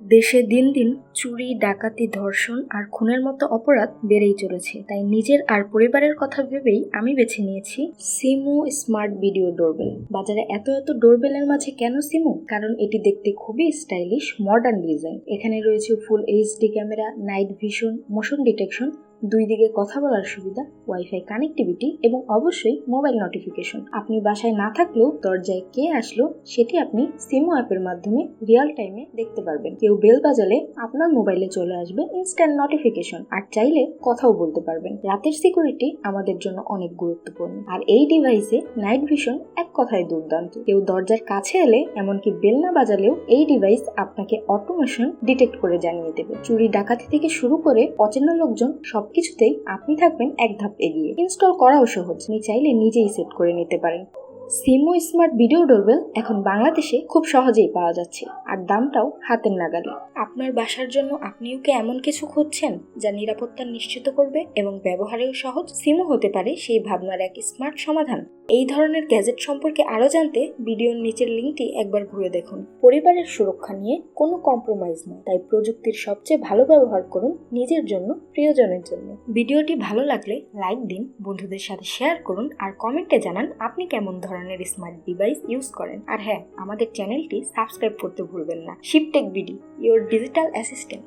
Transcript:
দেশে দিন দিন চুরি, ডাকাতি, ধর্ষণ আর খুনের মতো অপরাধ বেড়েই চলেছে। তাই নিজের আর পরিবারের কথা ভেবেই আমি বেছে নিয়েছি সিমু স্মার্ট ভিডিও ডোরবেল। বাজারে এত এত ডোরবেলের মাঝে কেন সিমু? কারণ এটি দেখতে খুবই স্টাইলিশ, মডার্ন ডিজাইন। এখানে রয়েছে full HD camera, night vision, motion detection দুই দিকে কথা বলার সুবিধা ওয়াইফাই কানেক্টিভিটি এবং অবশ্যই মোবাইল নোটিফিকেশন আপনি বাসায় না থাকলেও দরজায় কে আসলো, সেটি আপনি সিমো অ্যাপের মাধ্যমে রিয়াল টাইমে দেখতে পারবেন। কেউ বেল বাজালে আপনার মোবাইলে চলে আসবে ইনস্ট্যান্ট নোটিফিকেশন আর চাইলে কথাও বলতে পারবেন। রাতের সিকিউরিটি আমাদের জন্য অনেক গুরুত্বপূর্ণ। আর এই ডিভাইসে নাইট ভিশন এক কথায় দুর্দান্ত। কেউ দরজার কাছে এলে, এমনকি বেল না বাজালেও এই ডিভাইস আপনাকে অটোমেশন ডিটেক্ট করে জানিয়ে দেবে। চুরি ডাকাতি থেকে শুরু করে অচেনা লোকজন সবকিছুতেই আপনি থাকবেন এক ধাপ এগিয়ে। ইনস্টল করাও সহজ। আপনি চাইলে নিজেই সেট করে নিতে পারেন। সিমো স্মার্ট ভিডিও ডোরবেল এখন বাংলাদেশে খুব সহজেই পাওয়া যাচ্ছে, আর দামটাও হাতের নাগালে। আপনার বাসার জন্য আপনিও কি এমন কিছু খুঁজছেন যা নিরাপত্তা নিশ্চিত করবে এবং ব্যবহারেও সহজ? সিমো হতে পারে সেই ভাবনার এক স্মার্ট সমাধান। এই ধরনের গ্যাজেট সম্পর্কে আরও জানতে ভিডিওর নিচের লিঙ্কটি একবার ঘুরে দেখুন। পরিবারের সুরক্ষা নিয়ে কোনো কম্প্রোমাইজ নয়, তাই প্রযুক্তির সবচেয়ে ভালো ব্যবহার করুন নিজের জন্য, প্রিয়জনের জন্য। ভিডিওটি ভালো লাগলে লাইক দিন, বন্ধুদের সাথে শেয়ার করুন, আর কমেন্টে জানান আপনি কেমন ধরনের স্মার্ট ডিভাইস ইউজ করেন। আর হ্যাঁ আমাদের চ্যানেলটি সাবস্ক্রাইব করতে ভুলবেন না। Shiptech BD your digital assistant